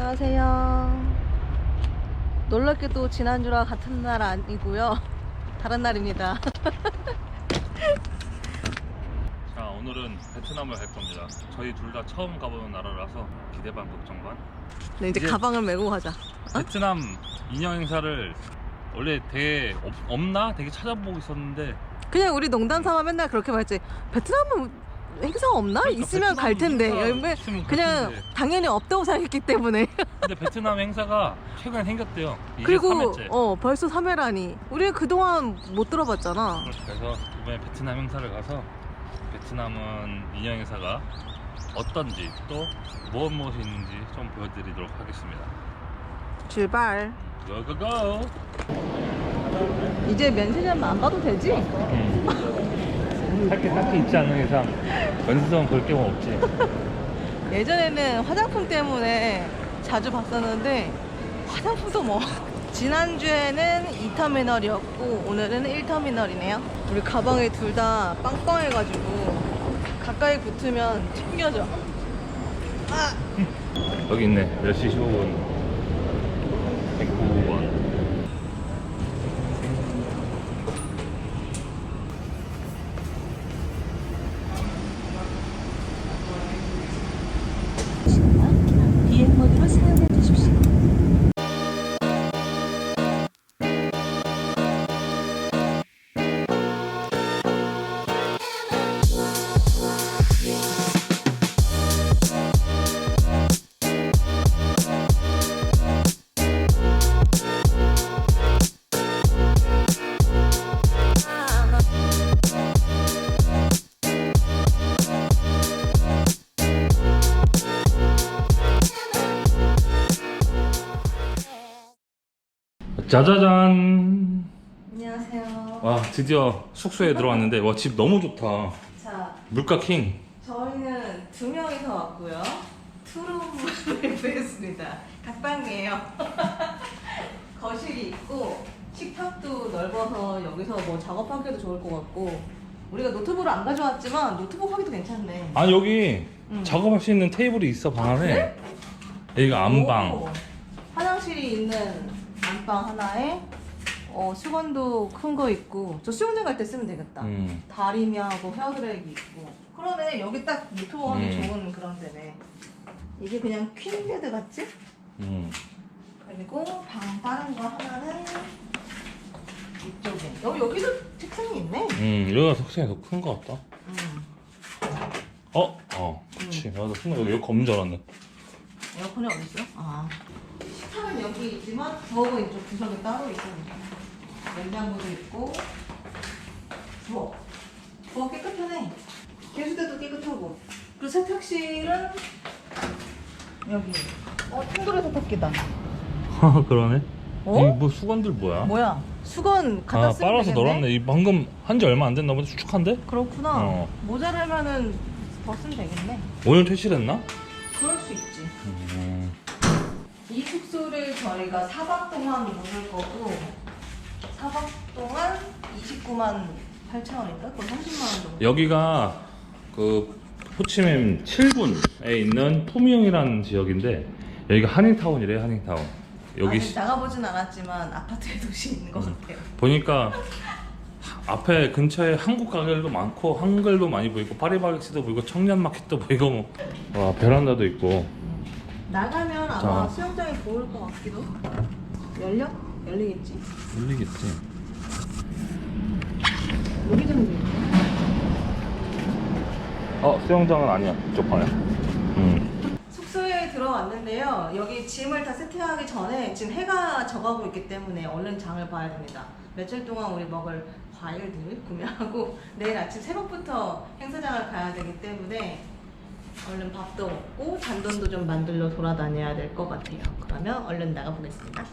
안녕하세요. 놀랍게도 지난주랑 같은 날 아니고요. 다른 날입니다. 자 오늘은 베트남을 갈 겁니다. 저희 둘 다 처음 가보는 나라라서 기대 반 걱정 반. 네, 이제 이제- 가방을 메고 가자. 베트남 인형 행사를 원래 되게 없, 없나 되게 찾아보고 있었는데 그냥 우리 농담 삼아 맨날 그렇게 말했지. 베트남은 행사가 없나? 그러니까 있으면 갈 텐데. 행사 여기 있으면 갈 그냥 텐데. 당연히 없다고 생각했기 때문에. 근데 베트남 행사가 최근에 생겼대요. 이제 그리고 3회째. 어 벌써 3회라니. 우리는 그동안 못 들어봤잖아. 그래서 이번에 베트남 행사를 가서 베트남은 인형 행사가 어떤지 또 무엇 무엇이 있는지 좀 보여드리도록 하겠습니다. 출발. 고고고! 이제 면세점 안 가도 되지? 할 게 딱히 있지 않은 이상 연습은 볼게 없지. 예전에는 화장품 때문에 자주 봤었는데 화장품도 뭐 지난주에는 2터미널이었고 오늘은 1터미널이네요 우리 가방이 둘 다 빵빵해가지고 가까이 붙으면 튕겨져 아! 여기 있네. 10시 15분. 109원. 짜자잔. 안녕하세요 와 드디어 숙소에 들어왔는데 와 집 너무 좋다. 자 물가 킹. 저희는 두 명이서 왔고요 투룸을 구했습니다 각방이에요 거실이 있고 식탁도 넓어서 여기서 뭐 작업하기도 좋을 것 같고 우리가 노트북을 안 가져왔지만 노트북 하기도 괜찮네 아 여기 응. 작업할 수 있는 테이블이 있어 방 안에. 여기가 안방. 오, 화장실이 있는 안방 하나에 어, 수건도 큰 거 있고 저 수영장 갈 때 쓰면 되겠다. 음. 다리미하고 헤어드라이기 있고. 그러네 여기 딱 하기 음. 좋은 그런 데네. 이게 그냥 퀸 베드 같지? 음. 그리고 방 다른 거 하나는 이쪽에. 여기 여기도 책상이 있네. 음 여기가 석상이 더큰것 같다. 음. 어? 어. 그치. 나도 순간 여기 검은 줄 알았네. 에어컨이 어디 있어? 아. 식탁은 여기 있지만 부엌은 이쪽 구석에 따로 있습니다. 냉장고도 있고 부엌. 부엌 깨끗하네. 개수대도 깨끗하고. 그리고 세탁실은 여기. 어, 충돌의 세탁기다. 그러네. 어? 이뭐 수건들 뭐야? 뭐야? 수건 갖다 아 쓰면 빨아서 되겠네? 널었네. 이 방금 한 지 얼마 안 됐나 보다. 축축한데? 그렇구나. 어. 모자라면은 벗으면 되겠네. 오늘 퇴실했나? 그럴 수 있지. 음. 이 숙소를 저희가 4박 동안 묵을 거고 4박 동안 29만 8천 원인가? 거의 30만 원 정도. 여기가 그 호치민 7분에 있는 토미용이라는 지역인데 여기가 한인타운이래 한인타운. 여기 아직 시- 나가보진 않았지만 아파트의 도시 있는 것 같아요. 보니까 앞에 근처에 한국 가게들도 많고 한글도 많이 보이고 파리바게트도 보이고 청년 마켓도 보이고 뭐. 와 베란다도 있고 나가면 아마 자. 수영장이 보일 것 같기도. 열려? 열리겠지? 열리겠지. 여기 정도 있네. 어 수영장은 아니야 이쪽 방에. 음. 숙소에 들어왔는데요. 여기 짐을 다 세팅하기 전에 지금 해가 져가고 있기 때문에 얼른 장을 봐야 됩니다. 며칠 동안 우리 먹을 과일들 구매하고 내일 아침 새벽부터 행사장을 가야 되기 때문에 얼른 밥도 먹고 잔돈도 좀 만들러 돌아다녀야 될 것 같아요. 그러면 얼른 나가보겠습니다.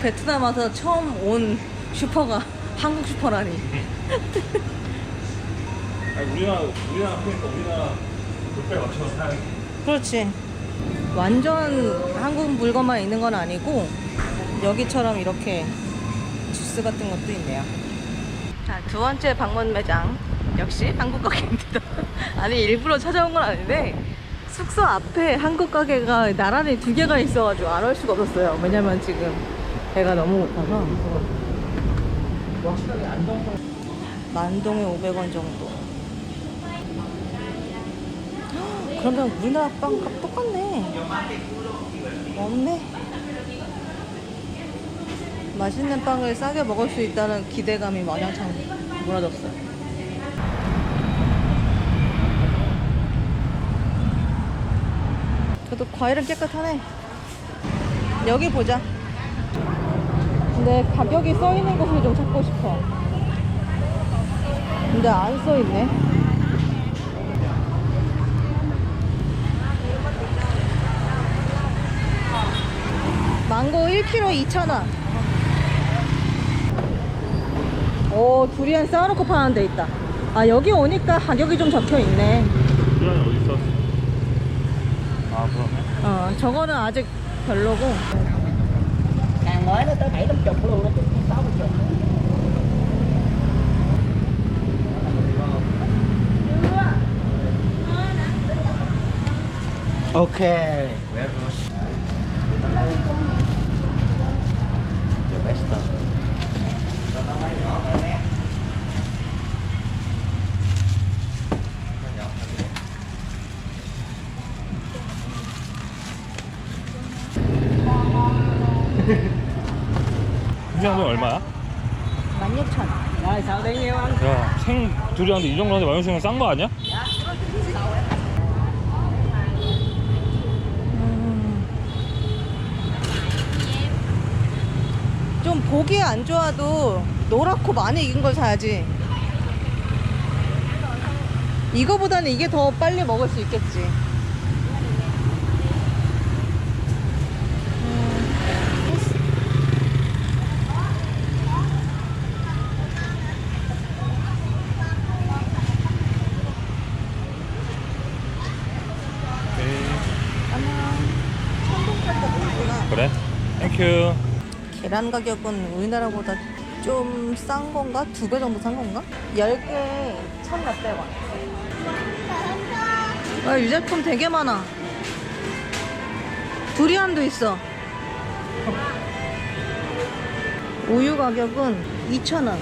베트남 와서 처음 온 슈퍼가 한국 슈퍼라니. 아니 우리나라 우리나라 그러니까 우리나라 뚝배 맞춰서 사야지. 그렇지. 완전 한국 물건만 있는 건 아니고 여기처럼 이렇게 주스 같은 것도 있네요. 자, 두 번째 방문 매장 역시 한국 가게입니다. 아니 일부러 찾아온 건 아닌데 숙소 앞에 한국 가게가 나란히 두 개가 있어가지고 안 올 수가 없었어요. 왜냐면 지금 배가 너무 고파서. 만동에 500원 정도. 그러면 우리나라 빵값 똑같네. 없네. 맛있는 빵을 싸게 먹을 수 있다는 기대감이 마냥창 무너졌어요. 그래도 과일은 깨끗하네. 여기 보자. 근데 가격이 써 있는 곳을 좀 찾고 싶어. 근데 안 써 있네. 망고 1kg 2,000원. 오, 두리안 쌓아놓고 파는 데 있다. 아, 여기 오니까 가격이 좀 적혀 있네. 시간이 어디 있어? 아 그러네. 어, 저거는 아직 별로고. Càng nói nó tới luôn, nó chục. Ok. Very good. The best. 두리안은 얼마야? 16,000원. Rồi sao đi yêu anh? 야, 생 두리안도 이 정도인데 만원씩은 싼거 아니야? 좀 보기 안 좋아도 노랗고 많이 익은 걸 사야지. 이거보다는 이게 더 빨리 먹을 수 있겠지. 그래? 땡큐. 계란 가격은 우리나라보다 좀 싼 건가? 두 배 정도 싼 건가? 10개에 천 몇백 원. 아, 유제품 되게 많아. 두리안도 있어. 우유 가격은 2,000원.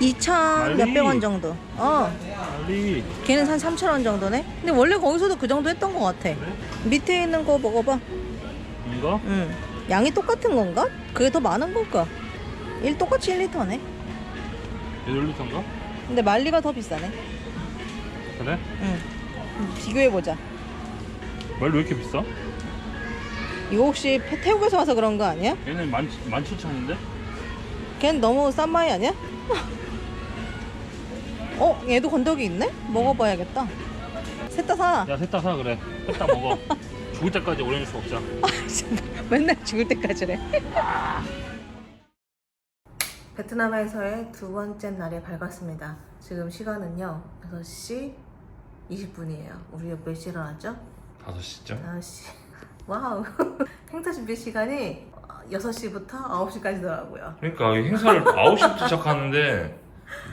2,000 몇백 원 정도. 어. 빨리. 걔는 한 3,000원 정도네? 근데 원래 거기서도 그 정도 했던 것 같아. 밑에 있는 거 먹어봐. 이거? 응. 양이 똑같은 건가? 그게 더 많은 걸까? 1 똑같이 1리터네. 1리터인가? 근데 말리가 더 비싸네. 그래? 응. 비교해 보자. 말왜 이렇게 비싸? 이거 혹시 태- 태국에서 와서 그런 거 아니야? 얘는 만, 17,000인데? 걘 너무 싼 마이 아니야? 어, 얘도 건더기 있네? 먹어봐야겠다. 셋 다 사. 야, 셋 다 사, 그래. 셋 다 먹어. 죽을 때까지 오래 수 없자. 맨날 죽을 때까지래. 베트남에서의 두 번째 날이 밝았습니다. 지금 시간은요, 6시 20분이에요. 우리 몇 시에 일어났죠? 5시쯤? 5시. 와우. 행사 준비 시간이 6시부터 9시까지더라고요. 그러니까 이 행사를 9시부터 시작하는데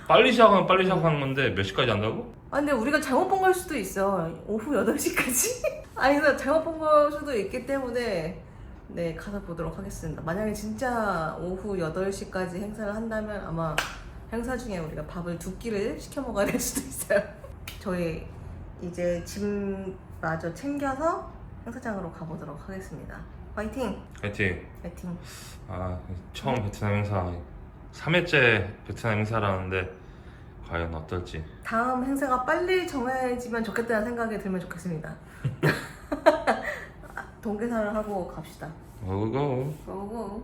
빨리 시작하면 빨리 시작하는 건데 몇 시까지 한다고? 아, 근데 우리가 잘못 본 걸 수도 있어. 오후 8시까지? 아니, 그래서 잘못 본 걸 수도 있기 때문에, 네, 가서 보도록 하겠습니다. 만약에 진짜 오후 8시까지 행사를 한다면 아마 행사 중에 우리가 밥을 두 끼를 시켜 먹어야 될 수도 있어요. 저희 이제 짐마저 챙겨서 행사장으로 가보도록 하겠습니다. 화이팅! 화이팅! 화이팅! 아 처음 베트남 행사 3회째 베트남 행사라는데 과연 어떨지 다음 행사가 빨리 정해지면 좋겠다는 생각이 들면 좋겠습니다. 동계사를 하고 갑시다. 고고 고고.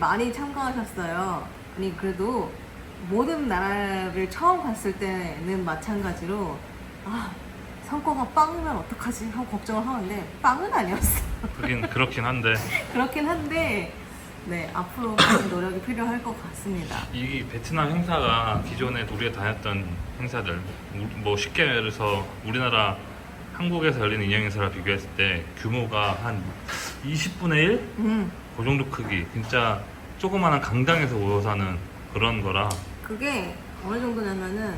많이 참가하셨어요. 아니 그래도 모든 나라를 처음 갔을 때는 마찬가지로 아 성과가 빵이면 어떡하지 하고 걱정을 하는데 빵은 아니었어. 그긴 그렇긴 한데 그렇긴 한데 네 앞으로 많은 노력이 필요할 것 같습니다. 이 베트남 행사가 기존에 우리가 다녔던 행사들 우- 뭐 쉽게 말해서 우리나라 한국에서 열리는 인형 행사랑 비교했을 때 규모가 한 20분의 1? 음 그 정도 크기 진짜 조그마한 강당에서 모여서 하는 그런 거라 그게 어느 정도냐면은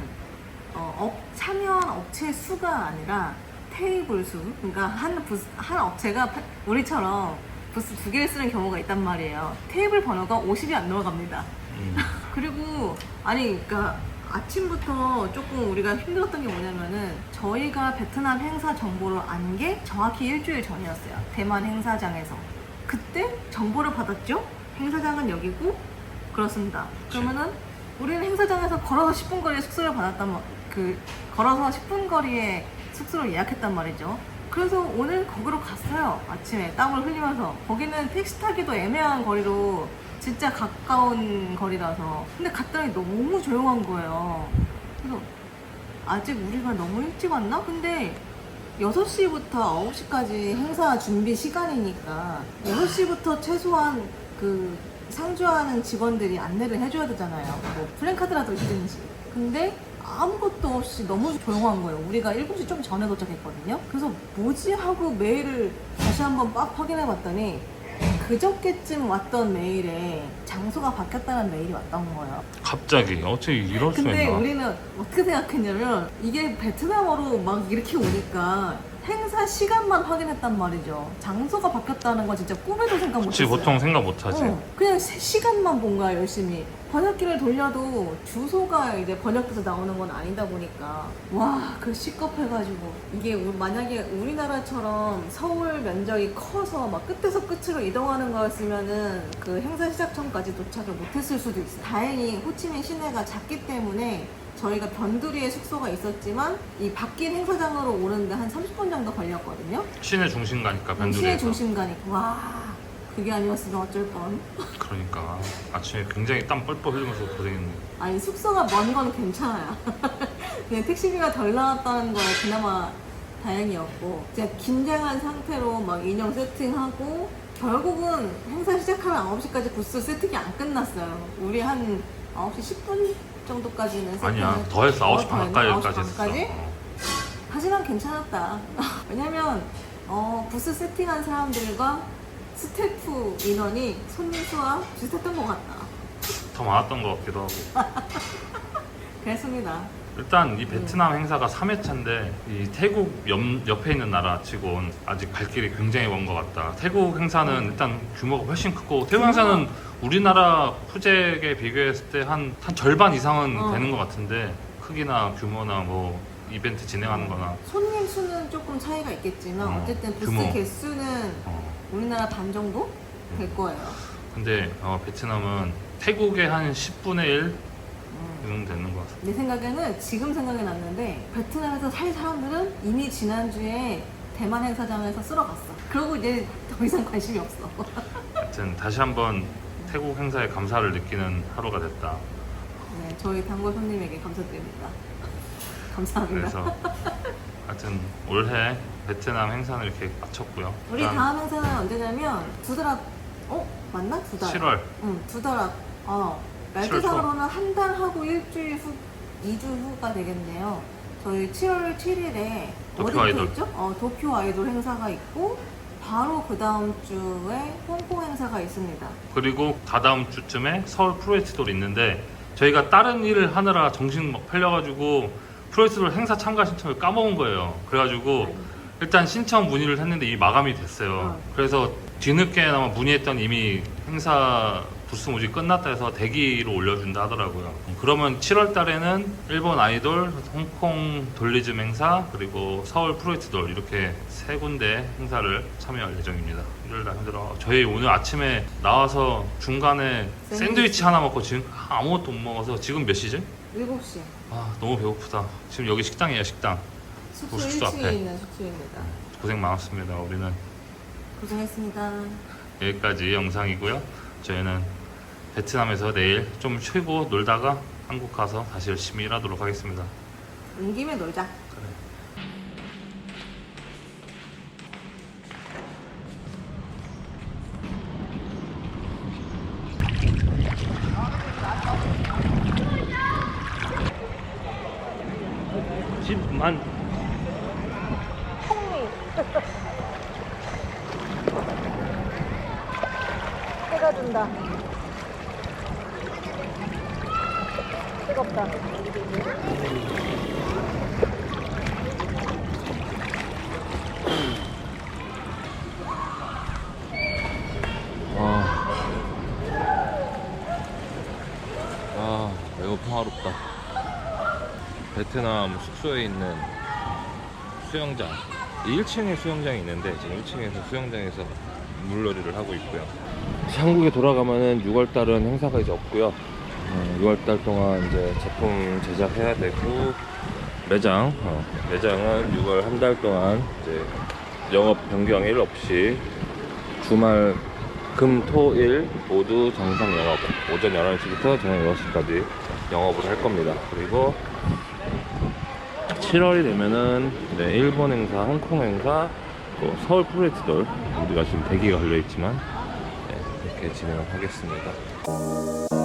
어, 업, 참여한 업체 수가 아니라 테이블 수 그러니까 한, 부스, 한 업체가 파- 우리처럼 부스 두 개를 쓰는 경우가 있단 말이에요 테이블 번호가 50이 안 넘어갑니다 음, 그리고 아니 그러니까 아침부터 조금 우리가 힘들었던 게 뭐냐면은 저희가 베트남 행사 정보를 안 게 정확히 일주일 전이었어요. 대만 행사장에서. 그때 정보를 받았죠? 행사장은 여기고 그렇습니다. 그러면은 우리는 행사장에서 걸어서 10분 거리에 숙소를 받았단 말, 그 걸어서 10분 거리에 숙소를 예약했단 말이죠. 그래서 오늘 거기로 갔어요. 아침에 땀을 흘리면서. 거기는 택시 타기도 애매한 거리로 진짜 가까운 거리라서. 근데 갔더니 너무 조용한 거예요. 그래서 아직 우리가 너무 일찍 왔나? 근데 6시부터 9시까지 행사 준비 시간이니까 6시부터 최소한 그 상주하는 직원들이 안내를 해줘야 되잖아요. 뭐 플랜카드라도 있든지. 근데 아무것도 없이 너무 조용한 거예요. 우리가 7시 좀 전에 도착했거든요. 그래서 뭐지 하고 메일을 다시 한번 빡 확인해 봤더니 그저께쯤 왔던 메일에 장소가 바뀌었다는 메일이 왔던 거예요. 갑자기 어떻게 이럴 수가 근데 있나 우리는 어떻게 생각했냐면 이게 베트남어로 막 이렇게 오니까 행사 시간만 확인했단 말이죠. 장소가 바뀌었다는 건 진짜 꿈에도 생각 그치 못했어요. 보통 생각 못하지 어, 그냥 시- 시간만 본 거야 열심히. 번역기를 돌려도 주소가 이제 번역돼서 나오는 건 아니다 보니까 와 그 시겁해가지고 이게 우- 만약에 우리나라처럼 서울 면적이 커서 막 끝에서 끝으로 이동하는 거였으면은 그 행사 시작 전까지 도착을 못했을 수도 있어요. 다행히 호치민 시내가 작기 때문에 저희가 변두리에 숙소가 있었지만 이 바뀐 행사장으로 오는데 한 30분 정도 걸렸거든요. 시내 중심 가니까 시내 변두리에서 중심 가니까 와 그게 아니었으면 어쩔 뻔. 그러니까 아침에 굉장히 땀 뻘뻘 흘리면서 고생했네 아니 숙소가 먼 건 괜찮아요. 그냥 택시비가 덜 나왔다는 거에 그나마 다행이었고 제가 긴장한 상태로 막 인형 세팅하고 결국은 행사 시작하면 9시까지 부스 세팅이 안 끝났어요. 우리 한 9시 10분 정도까지는 아니야 세팅을- 더 했어 9시 더 했나? 9시 반까지 했어 반까지? 어. 하지만 괜찮았다. 왜냐면 어, 부스 세팅한 사람들과 스태프 인원이 손님 수와 비슷했던 것 같다. 더 많았던 것 같기도 하고 그랬습니다. 일단 이 베트남 행사가 3회차인데 이 태국 옆, 옆에 있는 나라 치곤 아직 갈 길이 굉장히 먼 것 같다. 태국 행사는 일단 규모가 훨씬 크고 태국 행사는 우리나라 후잭에 비교했을 때 한 한 절반 이상은 어. 되는 것 같은데 크기나 규모나 뭐 이벤트 진행하는 거나 손님 수는 조금 차이가 있겠지만 어, 어, 쨌든 부스 규모. 개수는 어. 우리나라 반 정도 될 거예요. 근데 어, 베트남은 태국의 한 10분의 1 음. 정도 되는 것 같아. 내 생각에는 지금 생각이 났는데 베트남에서 살 사람들은 이미 지난주에 대만 행사장에서 쓸어 갔어. 그러고 이제 더 이상 관심이 없어. 하여튼 다시 한번 태국 행사에 감사를 느끼는 하루가 됐다. 네, 저희 단골 손님에게 감사드립니다. 감사합니다. 그래서 하여튼 올해 베트남 행사는 이렇게 마쳤고요. 우리 그다음 다음 행사는 언제냐면 두 달 앞, 어? 맞나? 두 달. 7월 응, 두 달 앞. 어, 7월 날짜상으로는 한 달 하고 일주일 후, 2주 후가 되겠네요. 저희 7월 7일에 도쿄 아이돌. 있죠? 어, 도쿄 아이돌 행사가 있고 바로 그 다음 주에 홍콩 행사가 있습니다. 그리고 다다음 주쯤에 서울 프로에스돌 있는데 저희가 다른 일을 하느라 정신 막 팔려가지고 프로에스돌 행사 참가 신청을 까먹은 거예요. 그래가지고 일단 신청 문의를 했는데 이 마감이 됐어요. 어. 그래서 뒤늦게나마 문의했더니 이미 행사 부스 모집 끝났다 해서 대기로 올려준다 하더라고요. 그러면 7월 달에는 일본 아이돌, 홍콩 돌리즘 행사, 그리고 서울 프로이트돌 이렇게 세 군데 행사를 참여할 예정입니다. 일요일 날 힘들어. 저희 오늘 아침에 나와서 중간에 샌드위치. 하나 먹고 지금 아무것도 못 먹어서 지금 몇 시지? 7시. 아 너무 배고프다. 지금 여기 식당이에요 식당. 숙소 숙소 1층에 앞에. 있는 숙소입니다. 고생 많았습니다. 우리는 고생했습니다. 여기까지 영상이고요. 저희는 베트남에서 내일 좀 쉬고 놀다가 한국 가서 다시 열심히 일하도록 하겠습니다. 온 김에 놀자. 집만 해가 준다. 뜨겁다. 아, 아 매우 평화롭다. 베트남 숙소에 있는 수영장, 1층에 수영장이 있는데 지금 1층에서 수영장에서 물놀이를 하고 있고요. 한국에 돌아가면은 6월달은 행사가 이제 없고요. 6월달 동안 이제 제품 제작해야 되고 매장, 어, 매장은 6월 한 달 동안 이제 영업 변경일 없이 주말 금, 토, 일 모두 정상 영업. 오전 11시부터 저녁 6시까지 영업을 할 겁니다. 그리고 7월이 되면은 네, 일본 행사, 홍콩 행사, 또 서울 프로젝트돌 우리가 지금 대기가 걸려 있지만 네, 이렇게 진행을 하겠습니다.